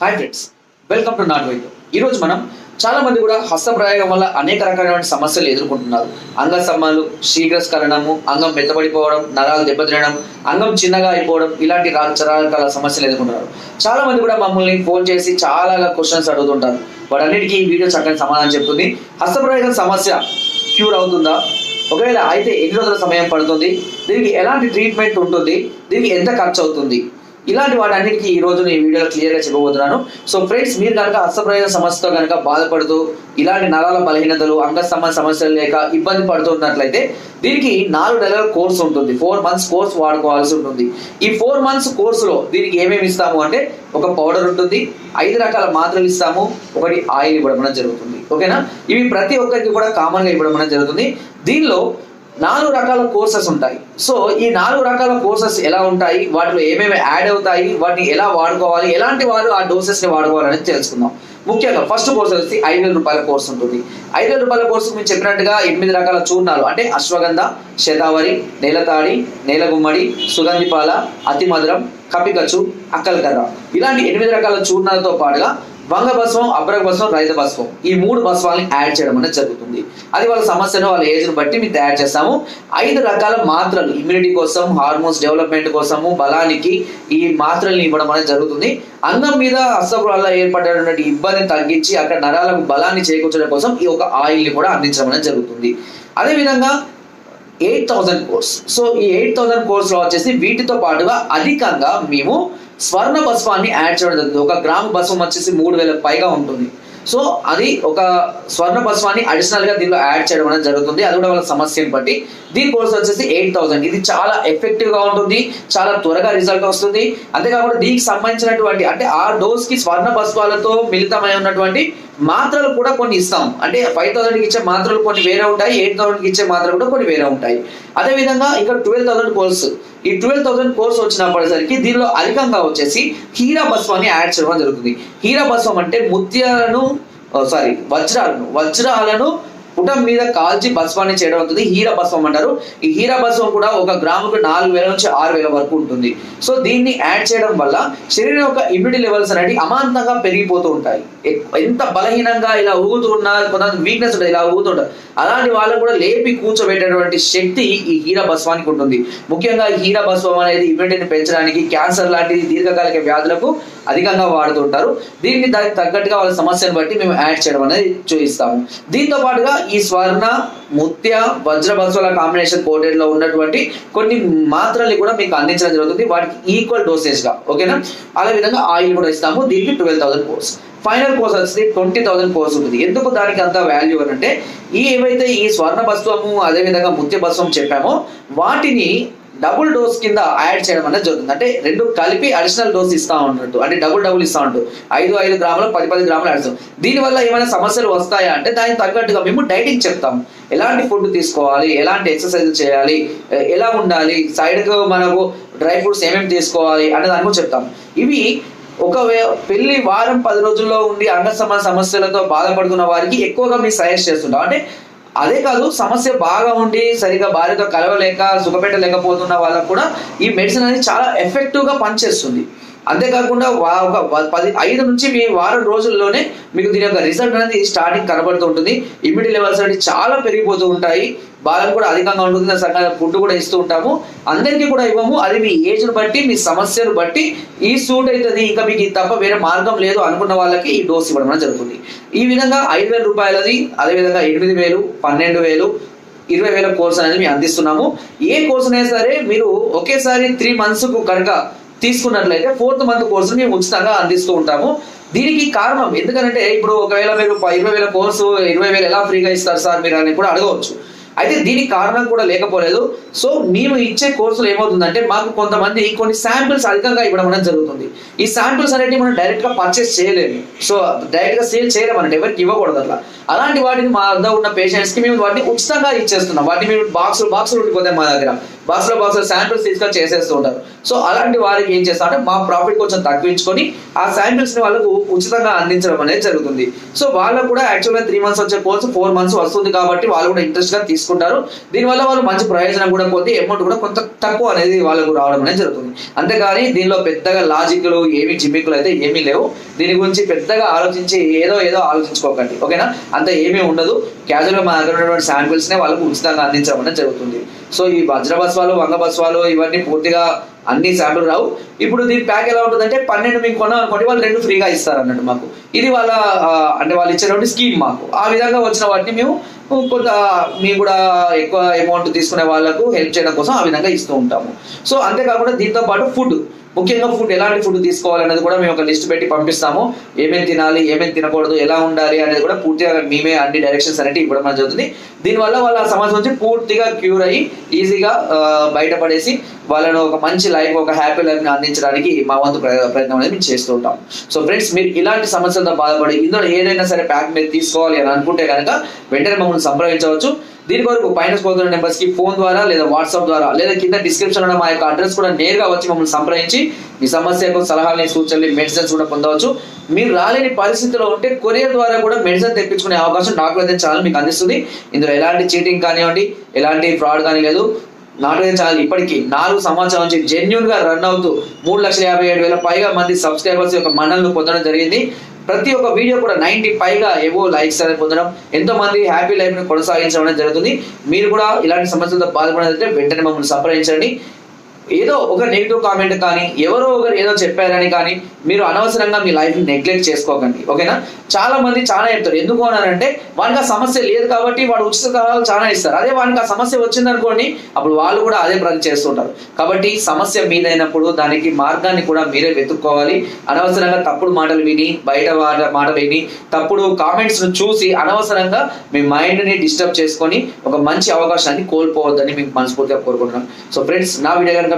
Hi friends welcome to నాట్ వైద్యం ఈరోజు మనం చాలా మంది కూడా హస్తప్రయోగం వల్ల అనేక రకాలైన సమస్యలు ఎదుర్కొంటున్నారు. అంగ అంగసమ్మాలు శీఘ్రస్కరణము అంగం మెత్తబడిపోవడం నరాలు దెబ్బతినడం అంగం చిన్నగా అయిపోవడం ఇలాంటి రకరకాల సమస్యలు ఎదుర్కొంటున్నారు. చాలా మంది కూడా మమ్మల్ని ఫోన్ చేసి చాలా క్వశ్చన్స్ అడుగుతుంటారు. వాటన్నిటికీ ఈ వీడియో చక్కని సమాధానం చెప్తుంది. హస్తప్రయోగం సమస్య క్యూర్ అవుతుందా? ఒకవేళ అయితే ఎన్ని రోజుల సమయం పడుతుంది? దీనికి ఎలాంటి ట్రీట్మెంట్ ఉంటుంది? దీనికి ఎంత ఖర్చు అవుతుంది? ఇలాంటి వాటన్నిటికీ ఈ రోజు నేను ఈ వీడియోలో క్లియర్గా చెప్పబోతున్నాను. సో ఫ్రెండ్స్ మీరు కనుక హస్తప్రయోగ సమస్యతో కనుక బాధపడుతూ ఇలాంటి నరాల బలహీనతలు అంగస్తంభన సమస్యలు లేక ఇబ్బంది పడుతున్నట్లయితే దీనికి నాలుగు నెలల కోర్స్ ఉంటుంది. ఫోర్ మంత్స్ కోర్స్ వాడుకోవాల్సి ఉంటుంది. ఈ ఫోర్ మంత్స్ కోర్సులో దీనికి ఏమేమి ఇస్తాము అంటే ఒక పౌడర్ ఉంటుంది ఐదు రకాల మాత్రలు ఇస్తాము ఒకటి ఆయిల్ ఇవ్వడం జరుగుతుంది. ఓకేనా ఇవి ప్రతి ఒక్కరికి కూడా కామన్గా ఇవ్వడం జరుగుతుంది. దీనిలో నాలుగు రకాల కోర్సెస్ ఉంటాయి. సో ఈ నాలుగు రకాల కోర్సెస్ ఎలా ఉంటాయి? వాటిలో ఏమేమి యాడ్ అవుతాయి? వాటిని ఎలా వాడుకోవాలి? ఎలాంటి వారు ఆ డోసెస్ని వాడుకోవాలనేది తెలుసుకుందాం. ముఖ్యంగా ఫస్ట్ కోర్స్ వచ్చి ఐదు వేల రూపాయల కోర్స్ ఉంటుంది. ఐదు వేల రూపాయల కోర్సు మేము చెప్పినట్టుగా ఎనిమిది రకాల చూర్ణాలు. అంటే అశ్వగంధ శతావరి నేలతాడి నేలగుమ్మడి సుగంధిపాల అతి మధురం కపికచ్చు అక్కలకర్ర. ఇలాంటి ఎనిమిది రకాల చూర్ణాలతో పాటుగా వంగ భస్వం అబ్రక భస్వం రైత భస్వం ఈ మూడు భస్వాలని యాడ్ చేయడం అనేది జరుగుతుంది. అది వాళ్ళ సమస్యను వాళ్ళ ఏజ్ను బట్టి మేము తయారు చేస్తాము. ఐదు రకాల మాత్రలు ఇమ్యూనిటీ కోసం హార్మోన్స్ డెవలప్మెంట్ కోసము బలానికి ఈ మాత్రల్ని ఇవ్వడం అనేది జరుగుతుంది. అన్నం మీద అసలు వల్ల ఏర్పడేటువంటి ఇబ్బందిని తగ్గించి అక్కడ నరాలకు బలాన్ని చేకూర్చడం కోసం ఈ ఒక ఆయిల్ని కూడా అందించడం అనేది జరుగుతుంది. అదేవిధంగా ఎయిట్ థౌసండ్ కోర్స్ సో ఈ ఎయిట్ థౌసండ్ కోర్స్లో వచ్చేసి వీటితో పాటుగా అధికంగా మేము స్వర్ణ బస్వాన్ని యాడ్ చేయడం జరుగుతుంది. ఒక గ్రామ బస్వం వచ్చేసి మూడు వేల పైగా ఉంటుంది. సో అది ఒక స్వర్ణ బస్వాన్ని అడిషనల్గా దీనిలో యాడ్ చేయడం అనేది జరుగుతుంది. అది కూడా వాళ్ళ సమస్యను బట్టి. దీని కోర్స్ వచ్చేసి ఎయిట్ థౌసండ్ ఇది చాలా ఎఫెక్టివ్గా ఉంటుంది. చాలా త్వరగా రిజల్ట్ వస్తుంది. అంతేకాకుండా దీనికి సంబంధించినటువంటి అంటే ఆ డోస్కి స్వర్ణ బస్వాలతో మిళితమై ఉన్నటువంటి మాత్రలు కూడా కొన్ని ఇస్తాం. అంటే ఫైవ్ థౌసండ్కి ఇచ్చే మాత్రలు కొన్ని వేరే ఉంటాయి ఎయిట్ థౌసండ్కి ఇచ్చే మాత్రలు కూడా కొన్ని వేరే ఉంటాయి. అదే విధంగా ఇంకా ట్వెల్వ్ థౌసండ్ కోర్స్ ఈ ట్వెల్వ్ థౌసండ్ కోర్స్ వచ్చినప్పటిసరికి దీనిలో అధికంగా వచ్చేసి హీరా భస్వాన్ని యాడ్ చేయడం జరుగుతుంది. హీరా భస్వం అంటే ముత్యాలను సారీ వజ్రాలను వజ్రాలను పుటం మీద కాల్చి భస్వాన్ని చేయడం అవుతుంది. హీరా భస్వం అంటారు. ఈ హీరా భస్వం కూడా ఒక గ్రాముకు నాలుగు వేల నుంచి ఆరు వేల వరకు ఉంటుంది. సో దీన్ని యాడ్ చేయడం వల్ల శరీరం యొక్క ఇమ్యూనిటీ లెవెల్స్ అనేవి అమాంతంగా పెరిగిపోతూ ఉంటాయి. ఎంత బలహీనంగా ఇలా ఊగుతూ ఉన్నా కొంత వీక్నెస్ ఉంటుంది ఇలా ఊగుతుంటారు అలాంటి వాళ్ళకు కూడా లేపి కూర్చోబెట్టేటువంటి శక్తి ఈ హీరా భస్వానికి ఉంటుంది. ముఖ్యంగా ఈ హీరా భస్వం అనేది ఇమ్యూనిటీని పెంచడానికి క్యాన్సర్ లాంటి దీర్ఘకాలిక వ్యాధులకు అధికంగా వాడుతుంటారు దీన్ని దానికి తగ్గట్టుగా వాళ్ళ సమస్యను బట్టి మేము యాడ్ చేయడం అనేది చూపిస్తాము. దీంతో పాటుగా ఈ స్వర్ణ ముత్య వజ్ర భస్వాల కాంబినేషన్ కోటెడ్లో ఉన్నటువంటి కొన్ని మాత్రలు కూడా మీకు అందించడం జరుగుతుంది. వాటికి ఈక్వల్ డోసేజ్గా ఓకేనా అదే విధంగా ఆయిల్ కూడా ఇస్తాము. దీనికి twelve thousand course final course వచ్చి ట్వంటీ థౌసండ్ కోర్స్ ఉంటుంది. ఎందుకు దానికి అంత వాల్యూ అని అంటే ఈ ఏవైతే ఈ స్వర్ణ భస్వము అదే విధంగా ముత్య భస్వం చెప్పామో వాటిని డబుల్ డోస్ కింద యాడ్ చేయడం అనేది జరుగుతుంది. అంటే రెండు కలిపి అడిషనల్ డోస్ ఇస్తా ఉన్నట్టు. అంటే డబుల్ డబుల్ ఇస్తా ఉంటు ఐదు ఐదు గ్రాములు పది పది గ్రాములు యాడ్ దీని దీనివల్ల ఏమైనా సమస్యలు వస్తాయా అంటే దానికి తగ్గట్టుగా మేము డైటింగ్ చెప్తాం. ఎలాంటి ఫుడ్ తీసుకోవాలి? ఎలాంటి ఎక్సర్సైజ్ చేయాలి? ఎలా ఉండాలి? సైడ్కు మనకు డ్రై ఫ్రూట్స్ ఏమేమి తీసుకోవాలి అనే దాని గురించి చెప్తాం. ఇవి ఒక పెళ్ళి వారం పది రోజుల్లో ఉండి అంగ సమస్యలతో బాధపడుతున్న వారికి ఎక్కువగా మేము సజెస్ట్ చేస్తుంటాం. అంటే అదే కాదు సమస్య బాగా ఉండి సరిగా భార్యతో కలవలేక సుఖపెట్టలేకపోతున్న వాళ్ళకు కూడా ఈ మెడిసిన్ అనేది చాలా ఎఫెక్టివ్గా పనిచేస్తుంది. అంతేకాకుండా ఒక పది ఐదు నుంచి మీ వారం రోజుల్లోనే మీకు దీని యొక్క రిజల్ట్ అనేది స్టార్టింగ్ కనబడుతూ ఉంటుంది. ఇమ్యూనిటీ లెవెల్స్ అనేవి చాలా పెరిగిపోతూ ఉంటాయి. బాలం కూడా అధికంగా ఉంటుంది సగం ఫుడ్ కూడా ఇస్తూ ఉంటాము. అందరికీ కూడా ఇవ్వము. అది మీ ఏజ్ను బట్టి మీ సమస్యను బట్టి ఈ సూట్ అవుతుంది ఇంకా మీకు తప్ప వేరే మార్గం లేదు అనుకున్న వాళ్ళకి ఈ డోస్ ఇవ్వడం అనేది జరుగుతుంది. ఈ విధంగా ఐదు వేల రూపాయలది అదేవిధంగా ఎనిమిది వేలు పన్నెండు వేలు ఇరవై వేల కోర్స్ అనేది మేము అందిస్తున్నాము. ఏ కోర్స్ అయినా సరే మీరు ఒకేసారి త్రీ మంత్స్కు కనుక తీసుకున్నట్లయితే ఫోర్త్ మంత్ కోర్సు మేము ఉచితంగా అందిస్తూ ఉంటాము. దీనికి కారణం ఎందుకంటే ఇప్పుడు ఒకవేళ మీరు ఇరవై వేల కోర్సు ఇరవై వేలు ఎలా ఫ్రీగా ఇస్తారు సార్ మీరు అని కూడా అడగవచ్చు. అయితే దీనికి కారణం కూడా లేకపోలేదు. సో మేము ఇచ్చే కోర్సులు ఏమవుతుందంటే మాకు కొంతమంది కొన్ని శాంపిల్స్ అధికంగా ఇవ్వడం అనేది జరుగుతుంది. ఈ శాంపిల్స్ అనేవి మనం డైరెక్ట్గా పర్చేస్ చేయలేము. సో డైరెక్ట్గా సేల్ చేయలేము అంటే ఎవరికి ఇవ్వకూడదు అట్లా. అలాంటి వాటిని మా వద్ద ఉన్న పేషెంట్స్కి మేము వాటిని ఉచితంగా ఇచ్చేస్తున్నాం. వాటిని మేము బాక్సులు బాక్సులు ఉండిపోతాయి మా దగ్గర. బాక్స్లో శాంపిల్స్ తీసుకొని చేసేస్తూ ఉంటారు. సో అలాంటి వారికి ఏం చేస్తాం అంటే మా ప్రాఫిట్ కొంచెం తగ్గించుకొని ఆ శాంపిల్స్ని వాళ్ళకు ఉచితంగా అందించడం అనేది జరుగుతుంది. సో వాళ్ళకు కూడా యాక్చువల్గా త్రీ మంత్స్ వచ్చే కోర్స్ ఫోర్ మంత్స్ వస్తుంది కాబట్టి వాళ్ళు కూడా ఇంట్రెస్ట్గా తీసుకుంటారు. దీనివల్ల వాళ్ళు మంచి ప్రయోజనం కూడా పొంది అమౌంట్ కూడా కొంత తక్కువ అనేది వాళ్ళకు రావడం అనేది జరుగుతుంది. అంతేగాని దీనిలో పెద్దగా లాజిక్లు ఏమి జిమ్మికులు అయితే ఏమీ లేవు. దీని గురించి పెద్దగా ఆలోచించి ఏదో ఏదో ఆలోచించుకోకండి. ఓకేనా? అంత ఏమీ ఉండదు. క్యాజువల్గా మా దగ్గర ఉన్నటువంటి శాంపిల్స్నే వాళ్ళకు ఉచితంగా అందించడం అనేది జరుగుతుంది. సో ఈ వజ్ర బస్వాలు వంగ బస్వాలు ఇవన్నీ పూర్తిగా అన్ని శాంపుల్ రావు. ఇప్పుడు దీని ప్యాక్ ఎలా ఉంటుందంటే పన్నెండు మీకు కొన్నాం అనుకోండి వాళ్ళు రెండు ఫ్రీగా ఇస్తారు అన్నట్టు మాకు. ఇది వాళ్ళ అంటే వాళ్ళు ఇచ్చేటువంటి స్కీమ్ మాకు. ఆ విధంగా వచ్చిన వాటిని మేము కొంత మేము కూడా ఎక్కువ అమౌంట్ తీసుకునే వాళ్ళకు హెల్ప్ చేయడం కోసం ఆ విధంగా ఇస్తూ ఉంటాము. సో అంతేకాకుండా దీంతో పాటు ఫుడ్ ముఖ్యంగా ఫుడ్ ఎలాంటి ఫుడ్ తీసుకోవాలనేది కూడా మేము ఒక లిస్ట్ పెట్టి పంపిస్తాము. ఏమేమి తినాలి ఏమేమి తినకూడదు ఎలా ఉండాలి అనేది కూడా పూర్తిగా మేమే అన్ని డైరెక్షన్స్ అనేవి ఇవ్వడం అనేది జరుగుతుంది. దీనివల్ల వాళ్ళ సమస్య నుంచి పూర్తిగా క్యూర్ అయ్యి ఈజీగా బయటపడేసి వాళ్ళను ఒక మంచి లైఫ్ ఒక హ్యాపీ లైఫ్ని అందించడానికి మా వంతు ప్రయత్నం అనేది మేము చేస్తూ ఉంటాం. సో ఫ్రెండ్స్ మీరు ఇలాంటి సమస్యలతో బాధపడి ఇందులో ఏదైనా సరే ప్యాక్ మీరు తీసుకోవాలి అని అనుకుంటే కనుక వెంటనే మమ్మల్ని సంప్రదించవచ్చు. దీని కొరకు పైన పోతున్న నెంబర్స్కి ఫోన్ ద్వారా లేదా వాట్సాప్ ద్వారా లేదా కింద డిస్క్రిప్షన్లో మా యొక్క అడ్రస్ కూడా నేరుగా వచ్చి మమ్మల్ని సంప్రదించి మీ సమస్యకు సలహాలని సూచనలు మెడిసిన్స్ కూడా పొందవచ్చు. మీరు రాలేని పరిస్థితిలో ఉంటే కొరియర్ ద్వారా కూడా మెడిసిన్ తెప్పించుకునే అవకాశం డాక్టర్ అయితే ఛానల్ మీకు అందిస్తుంది. ఇందులో ఎలాంటి చీటింగ్ కానివ్వండి ఎలాంటి ఫ్రాడ్ కానీ లేదు. నాటుగా ఛానల్ ఇప్పటికీ నాలుగు సంవత్సరాల నుంచి జెన్యున్గా రన్ అవుతూ మూడు లక్షల యాభై ఏడు వేల పైగా మంది సబ్స్క్రైబర్స్ యొక్క మన్నలను పొందడం జరిగింది. ప్రతి ఒక్క వీడియో కూడా నైన్టీ పైగా ఏవో లైక్స్ అనేది పొందడం ఎంతో మంది హ్యాపీ లైఫ్ని కొనసాగించడం అనేది జరుగుతుంది. మీరు కూడా ఇలాంటి సమస్యలతో బాధపడినట్లయితే వెంటనే మమ్మల్ని సంప్రదించండి. ఏదో ఒక నెగిటివ్ కామెంట్ కానీ ఎవరో ఒకరు ఏదో చెప్పారని కానీ మీరు అనవసరంగా మీ లైఫ్ నెగ్లెక్ట్ చేసుకోకండి. ఓకేనా? చాలా మంది చాలా చెప్తారు. ఎందుకు అనంటే వానికి ఆ సమస్య లేదు కాబట్టి వాడు ఉచిత సలహాలు చాలా ఇస్తారు. అదే వానికి ఆ సమస్య వచ్చింది అనుకోండి అప్పుడు వాళ్ళు కూడా అదే ప్రతి చేస్తుంటారు కాబట్టి సమస్య మీదైనప్పుడు దానికి మార్గాన్ని కూడా మీరే వెతుక్కోవాలి. అనవసరంగా తప్పుడు మాటలు విని బయట వాళ్ళ మాట విని తప్పుడు కామెంట్స్ను చూసి అనవసరంగా మీ మైండ్ని డిస్టర్బ్ చేసుకొని ఒక మంచి అవకాశాన్ని కోల్పోవద్దని మీకు మనస్ఫూర్తిగా కోరుకుంటున్నాను సో ఫ్రెండ్స్ నా వీడియో కనుక